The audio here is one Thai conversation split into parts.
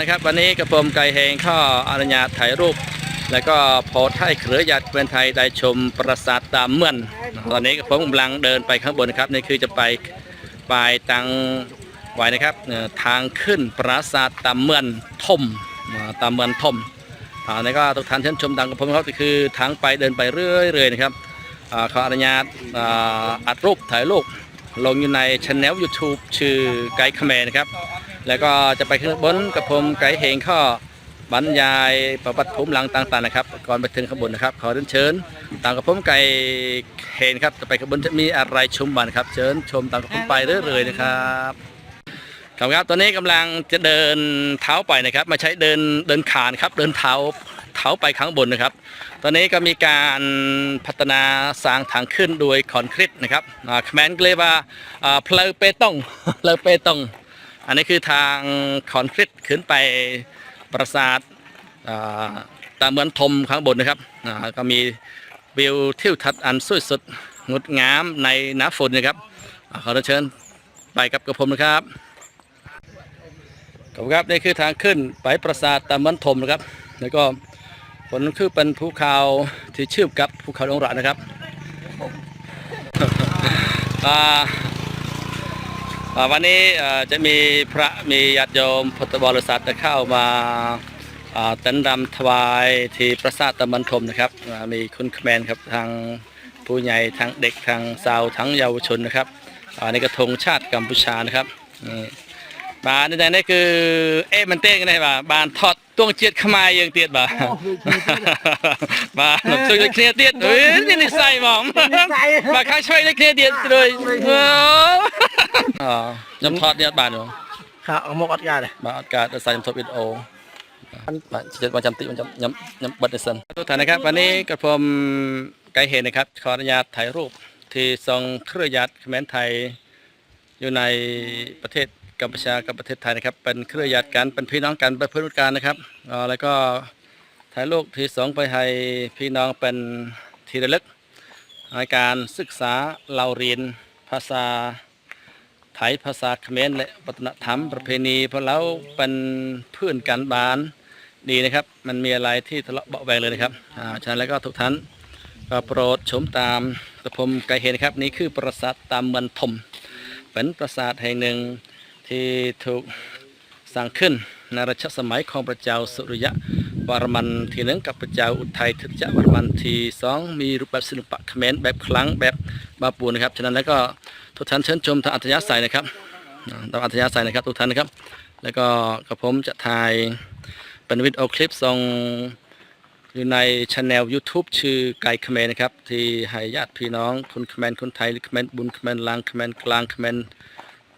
นะครับวันนี้กระผมไก่แหงข้ออนุญาตถ่ายรูป แล้วก็โพสต์ให้เครือญาติเพื่อนไทยได้ชมปราสาทตามเมืองตอนนี้กระผมกำลังเดินไปข้างบนนะครับนี่คือจะไปปลายตังไว้นะครับทางขึ้นปราสาทตามเมืองทมตามเมืองทมอ่านี่ก็ทุกท่านเชิญชมดังกับผมครับคือทางไปเดินไปเรื่อยๆนะครับอ่าขออนุญาตอัดรูปถ่ายรูปลงอยู่ในช anel YouTube ชื่อไกด์คเมนะครับ แล้วก็จะไปขึ้นบนกับผมไกด์เฮงข้อบรรยายประวัติภูมิหลังต่างๆนะครับ ก่อนไปถึงข้างบนนะครับ ขอเรียนเชิญตามกับผมไก่เฮงครับจะไปข้างบนจะมีอะไรชมบ้างครับ เชิญชมตามกับผมไปเรื่อยๆนะครับครับครับตอนนี้กำลังจะเดินเท้าไปนะครับม่ใช่เดินเดินขานครับ เดินเท้าเท้าไปข้างบนนะครับ ตอนนี้ก็มีการพัฒนาสร้างทางขึ้นโดยคอนกรีตนะครับอ่าแคมนเรียกว่าอ่าเพลเปตงเพลเปตง อันนี้คือทางคอนกรีตขึ้นไปปราสาทตาเหมือนทมข้างบนนะครับก็มีวิวทิวทัศน์อันสวยสดงดงามในหน้าฝนนะครับอขอเชิญไปกับกระผมนะครับขอบคุณครับนี่คือทางขึ้นไปปราสาทตาเหมือนทมนะครับ แล้วก็ผลคือเป็นภูเขาที่ชื่อกับภูเขาดงระนะครับ วันนี้เอ่อจะมีพระมีญาติโยมพุทธบริษัทจะเข้ามาอ่าเต้นรำถวายที่ปราสาทตะมันทมนะครับอ่ามีคุณคแมนครับทางผู้ใหญ่ทางเด็กทางสาวทั้งเยาวชนนะครับอ่านี่กระทงชาติกัมพูชานะครับนี่บานนี่นี่คือเอ๊ะมันเต้นกันได้ป่ะบานทอดต้วงเจียดขมายยังเตียดบ่าบานช่วยเคลียร์เตียดเอ้ยนี่นิสัยหมองมาข้าช่วยได้เคลียร์เตียดเลย เอออ๋อยำทอดเนี่ยบาทหนูครับเอาหมกอัดยาเลยบาทอากาศใส่ยำทอดวิดีโอมาเจ็ดวันจำติวันจำยำยำบัตรเซนทุกท่านนะครับวันนี้กระผมไกด์เห็นนะครับ ขออนุญาตถ่ายรูป ที่ทรงเครือญาติเขมรไทย อยู่ในประเทศกัมพูชากับประเทศไทยนะครับ เป็นเครือญาติกันเป็นพี่น้องกันเป็นเพื่อนกันนะครับอ่าแล้วก็ถ่ายรูปที่สองไปให้พี่น้องเป็นที่ระลึกในการศึกษาเราเรียนภาษาไท ยภาษาเขมรและวัฒนธรรมประเพณีเพราะเราเป็นเพื่อนกันบานดีนะครับ มันมีอะไรที่ทะเลาะเบาแวงเลยนะครับอ่าฉะนั้นแล้วก็ทุกท่านก็โปรดชมตามกระผมไกลเห็นครับ นี่คือปราสาทตามเมืองทมเป็นปราสาทแห่งหนึ่งที่ถูกสร้างขึ้นในรัชสมัยของพระเจ้าสุริยะวรมันที่หนึ่งกับพระเจ้าอุทัยทิจวรมันที่สองมีรูปแบบศิลปะเขมรแบบคลังแบบ บาปูนะครับ ฉะนั้นแล้วก็ทุกท่านเชิญชมทางอัธยาศัยนะครับอ่าตามอัธยาศัยนะครับทุกท่านนะครับ แล้วก็กระผมจะถ่ายเป็นวิดีโอคลิปส่งอยู่ในช anel YouTube ชื่อไก่เขมรนะครับ ที่ให้ญาติพี่น้องคนเขมรคนไทยหรือเขมรบุญเขมรลางเขมรกลางเขมร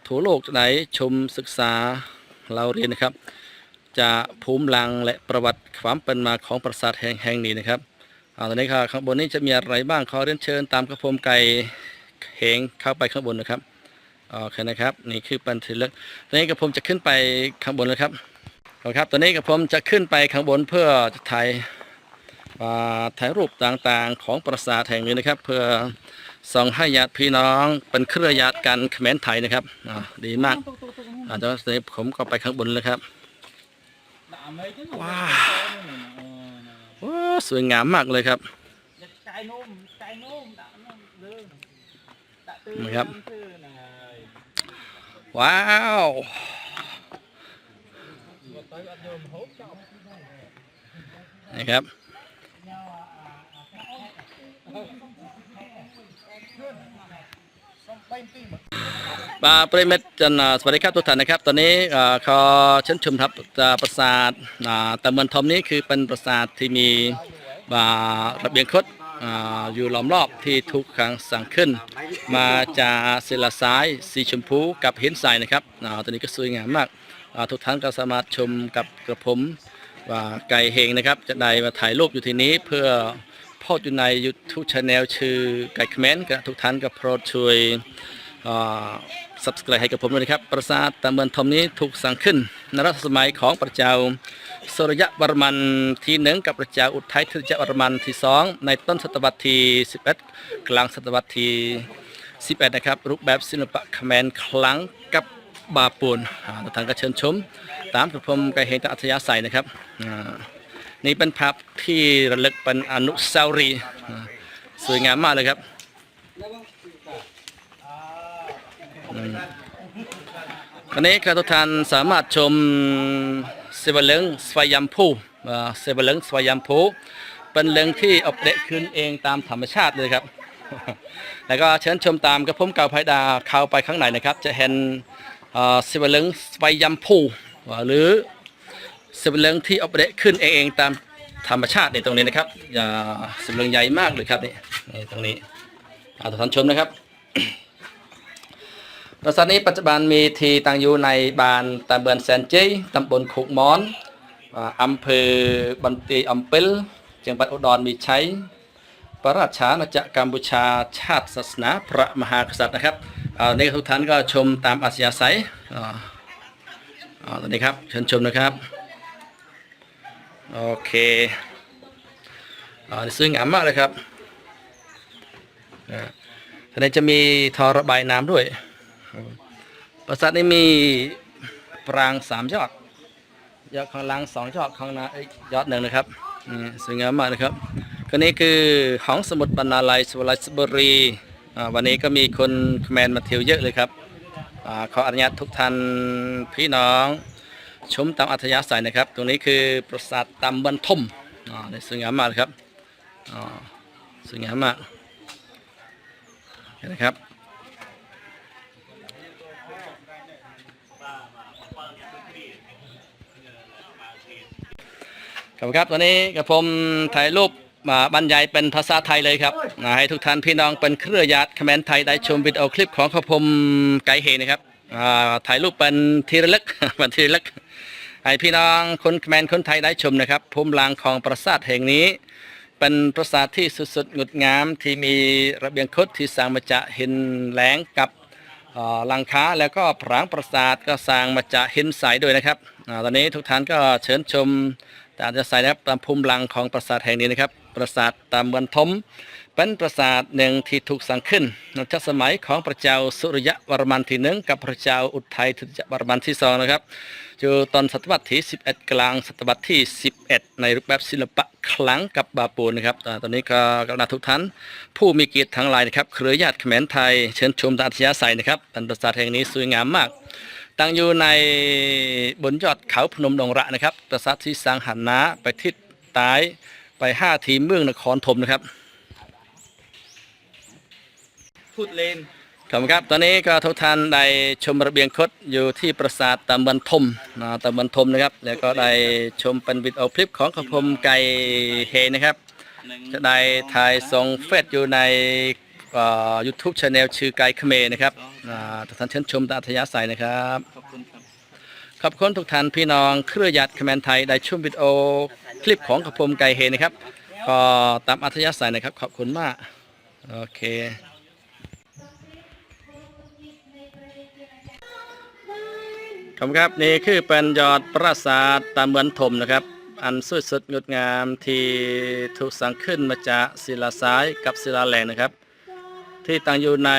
ทั่วโลกไหนชมศึกษาเราเรียนนะครับ จะภูมิหลังและประวัติความเป็นมาของปราสาทแห่งแห่งนี้นะครับ เอาตอนนี้ครับข้างบนนี้จะมีอะไรบ้างขอเรียนเชิญตามกระผมไก่เหงเข้าไปข้างบนนะครับโอเคนะครับ นี่คือปันทีเล็กตอนนี้กระผมจะขึ้นไปข้างบนแล้วครับเอาครับตอนนี้กระผมจะขึ้นไปข้างบนเพื่อจะถ่ายถ่ายรูปต่างๆ ของปราสาทแห่งนี้นะครับ เพื่อส่งให้ญาติพี่น้องเป็นเครือญาติกันเขมรไทยนะครับอ่าดีมากอาจจะตอนนี้ผมก็ไปข้างบนแล้วครับว้า ว้าสวยงามมากเลยครับใจนุ่มใจนุ่มด่านุ่มเด้อด่าตื้อนะครับตื้อนว้าวนี่ครับ ปลาปริมิตจันสวัสดีครับทุกท่านนะครับ ตอนนี้เขอเชิญชมครับปราสาทตะเมือนทอมนี้คือเป็นปราสาทที่มีอ่าระเบียงคดออยู่ล้อมรอบที่ถูกขังสั่งขึ้น มาจากศิลาทรายสีชมพูกับหินทรายนะครับอตัวนี้ก็สวยงามมากทุกท่านก็สามารถชมกับกระผมว่าไก่เฮงนะครับ จะได้มาถ่ายรูปอยู่ที่นี้เพื่อ พสต์อยู่ใน YouTube Channel ชื่อไก่คอมเมนต์ก็ทุกท่านก็โปรดช่วยอ่า subscribe ให้กับผมด้วยนะครับ ปราสาทตะเมือนทอมนี้ถูกสร้างขึ้นในรัชสมัยของพระเจ้าสุรยะวรมันที่หนึ่งกับพระเจ้าอุทัยทิจวรมันที่สองในต้นศตวรรษที่ 11 กลางศตวรรษที่ 11 นะครับ รูปแบบศิลปะเขมรคลังกับบาปูนอ่าทุกท่านก็เชิญชม ตามกระผมไกเฮงตะอัธยาศัยนะครับ นี่เป็นภาพที่ระลึกเป็นอนุสาวรีย์สวยงามมากเลยครับอันนี้ครับทุกท่านสามารถชมเซเวลึงสวายัมพูเซเวลึงสวายัมพูเป็นเรื่งที่อัปเดตขึ้นเองตามธรรมชาติเลยครับ แล้วก็เชิญชมตามกระผมเก่าไพดาเข้าไปข้างในนะครับ จะเห็นเอ่อสิบเลิงสไปยัมพูหรือ สิบเลิงที่อัปเดตขึ้นเองตามธรรมชาติในตรงนี้นะครับอย่าสิบเลิงใหญ่มากเลยครับนี่ตรงนี้อาทุกท่านชมนะครับปราสาทนี้ปัจจุบันมีทีตั้งอยู่ในบ้านตำบลแสนจยตำบลขุกมอนอำเภอบันตีอำเปิลจังหวัดอุดรมีชัยพระราชาอาณาจักรกัมพูชาชาติศาสนาพระมหากษัตริย์นะครับในทุกท่านก็ชมตามอัธยาศัยอาเอาตอนนี้ครับเชิญชมนะครับ โอเคอ่าซึ่งงามมากเลยครับอ่านนี้จะมีทอระบายน้ำด้วย ปราสาทนี้มีปรางสามยอด ยอดข้างล่างสองยอดข้างหน้าอ้ยยอดหนึ่งนะครับสวยงามมากนะครับก็นี่คือห้องสมุดบรรณาลัยสวรรค์บุรีอ่าวันนี้ก็มีคนคอมเมนมาเที่ยวเยอะเลยครับอาขออนุญาตทุกท่านพี่น้อง ชมตามอัธยาศัยนะครับ ตรงนี้คือปราสาทตำบันทมอ่านี่สวยงามมากเลยครับอ่าสวยงามมากเห็นนะครับครับครับตอนนี้กับผมถ่ายรูปมาบรรยายเป็นภาษาไทยเลยครับอ่าให้ทุกท่านพี่น้องเป็นเครือญาติคอมเมนต์ไทยได้ชมวิดีโอคลิปของข้าพมไกด์เฮนะครับถ่ายรูปเป็นทีระลึกเป็นทีระเลึก ให้พี่น้องคนคอมนคนไทยได้ชมนะครับภูมิลางของปราสาทแห่งนี้ เป็นปราสาทที่สุดๆงดงามที่มีระเบียงคดที่สร้างมาจากหินแหลงกับหลังคาแล้วก็ผางปราสาทก็สร้างมาจากหินใสด้วยนะครับอตอนนี้ทุกท่านก็เชิญชมตามจะใส่นะครับตามภูมิหลังของปราสาทแห่งนี้นะครับ ปราสาทตามเมืองทม เป็นปราสาทหนึ่งที่ถูกสร้างขึ้นในรัชสมัยของพระเจ้าสุริยะวรมันที่หนึ่งกับพระเจ้าอุทัยทุติยวรมันที่สองนะครับอยู่ตอนศตวรรษที่ 11 กลางศตวรรษที่ 11 ในรูปแบบศิลปะคลังกับบาปูนนะครับตอนนี้ก็กรุณาทุกท่านผู้มีเกียรติทั้งหลายนะครับเครือญาติเขมรไทยเชิญชมตามอัธยาศัยนะครับเป็นปราสาทแห่งนี้สวยงามมากตั้งอยู่ในบนยอดเขาพนมดงระนะครับปราสาทที่สร้างหันนาไปทิศใต้ไปห้าทีเมืองนครธมนะครับ พูดเล่นขอบคุณครับ ตอนนี้ก็ทุกท่านได้ชมระเบียงคดอยู่ที่ปราสาทตำบลทมนะตำบลทมนะครับ แล้วก็ได้ชมเป็นวิดีโอคลิปของขพมไก่เฮนะครับ จะได้ถ่ายส่งเฟซอยู่ในยูทูบช anel ชื่อไก่เขมรนะครับอ่าทุกท่านเชิญชมตามอัธยาศัยนะครับ ขอบคุณครับขอบคุณทุกท่านพี่น้องเครือญาติคอมเขมนไทยได้ชมวิดีโอคลิปของขพมไก่เฮนะครับ ก็ตามอัธยาศัยนะครับ ขอบคุณมาก โอเค ครับครับนี่คือเป็นยอดปราสาทตาเหมือนถมนะครับ อันสวยสดงดงามที่ถูกสร้างขึ้นมาจากศิลาทรายกับศิลาแรงนะครับ ที่ตั้งอยู่ใน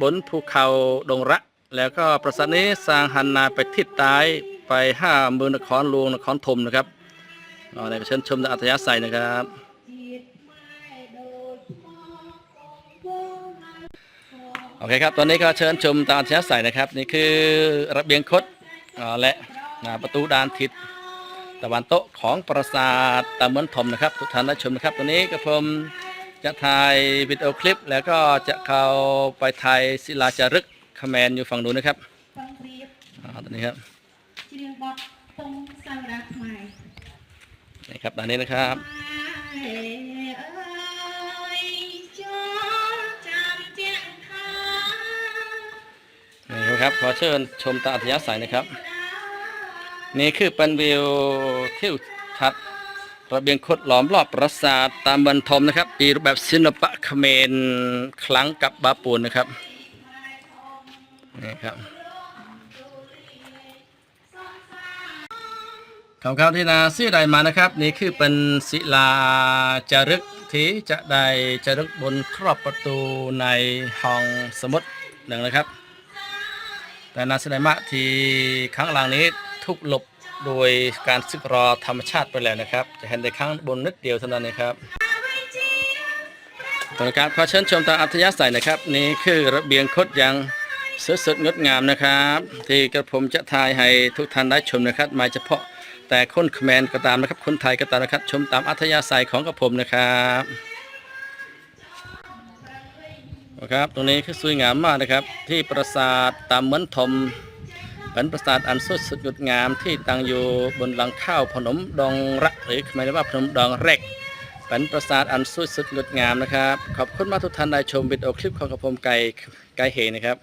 บนภูเขาดงระ แล้วก็ปราสาทนี้สร้างหันนาไปทิศใต้ไปห้าเมืองนครหลวงนครธมนะครับอ๋อในเชิญชมอัธยาศัยนะครับโอเคครับ ตอนนี้ก็เชิญชมตามอัธยาศัยนะครับ นี่คือระเบียงคด และประตูด้านทิศตะวันตกของปราสาทตะเหมือนถมนะครับ ทุกท่านได้ชมนะครับตอนนี้กระผมจะถ่ายวิดีโอคลิป แล้วก็จะเข้าไปถ่ายศิลาจารึกคอมเขมนอยู่ฝั่งนู้นนะครับฟังเรียบอ่าตอนนี้ครับนี่ครับด้านนี้นะครับนี่ครับขอเชิญชมตาอัธยาศัยนะครับ นี่คือเป็นวิวทิวทัศน์ระเบียงคดหลอมรอบปราสาทตามบรรทมนะครับมีรูปแบบศิลปะเขมรคลังกับบาปูนนะครับนี่ครับคำคำที่นาซี่ใดมานะครับ นี่คือเป็นศิลาจารึกที่จะได้จารึกบนครอบประตูในห้องสมุดหนึ่งนะครับ แต่นาซิไดมะที่ข้างหลังนี้ ทุกหลบโดยการซึกรอธรรมชาติไปแล้วนะครับ จะเห็นได้ข้างบนนิดเดียวเท่านั้นนะครับต่อนะครับขอเชิญชมตามอัธยาศัยนะครับ นี่คือระเบียงคดยังสดสดงดงามนะครับ ที่กระผมจะถ่ายให้ทุกท่านได้ชมนะครับมาเฉพาะแต่คนคแมนก็ตามนะครับ คนไทยก็ตามนะครับ ชมตามอัธยาศัยของกระผมนะครับนะครับตรงนี้คือสวยงามมากนะครับ ที่ปราสาทตามเหมือนทม เป็นปราสาทอันสุดสุดหยุดงามที่ตั้งอยู่บนหลังข้าวพนมดองระหรือหมายว่าพนมดองเรกเป็นปราสาทอันสุดสุดงดงามนะครับ ขอบคุณมากทุกท่านได้ชมวิดีโอคลิปของกระผมไก่ไก่เฮนะครับ